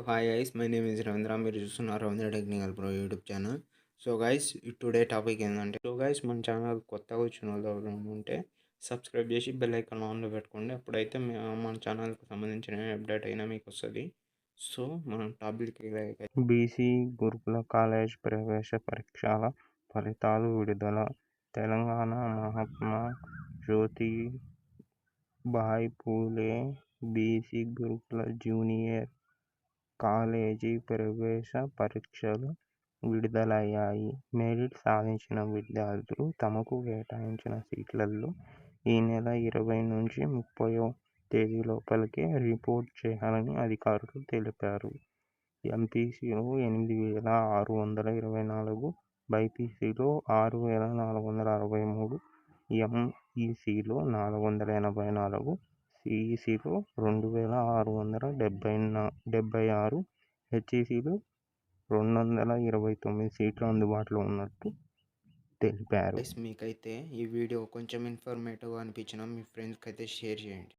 So hi guys my name is Ravindra మీరు చూస్తున్నారు Ravindra technical pro YouTube channel so guys today topic ఏంటంటే so guys మన channel కొత్తగా వచ్చిన వాళ్ళు ఉంటే సబ్స్క్రైబ్ చేసి బెల్ ఐకాన్ ఆన్లో పెట్టుకోండి. అప్పుడైతే మన ఛానల్కి సంబంధించిన అప్డేట్ అయినా మీకు వస్తుంది. సో మనం టాపిక్ బీసీ గురుకుల కాలేజ్ ప్రవేశ పరీక్షల ఫలితాలు విడుదల Telangana Mahatma Jyoti Bai Phule BC Gurukula junior college ప్రవేశ పరీక్షలు విడుదలయ్యాయి. మెరిట్ సాధించిన విద్యార్థులు తమకు కేటాయించిన సీట్లలో ఈ నెల ఇరవై నుంచి ముప్పై తేదీ లోపలికే రిపోర్ట్ చేయాలని అధికారులు తెలిపారు. ఎంపీసీలో ఎనిమిది వేల ఆరు వందల ఇరవై నాలుగు బైపీసీలో ఆరు వేల నాలుగు వందల అరవై మూడు ఎంఈసీలో నాలుగు వందల ఎనభై నాలుగు సిఈసిలో రెండు వేల ఆరు వందల డెబ్బై నా డెబ్బై ఆరు హెచ్ఈసిలో రెండు వందల ఇరవై తొమ్మిది సీట్లు అందుబాటులో ఉన్నట్టు తెలిపారు. మీకైతే ఈ వీడియో కొంచెం ఇన్ఫర్మేటివ్ అనిపించిన మీ ఫ్రెండ్స్కి అయితే షేర్ చేయండి.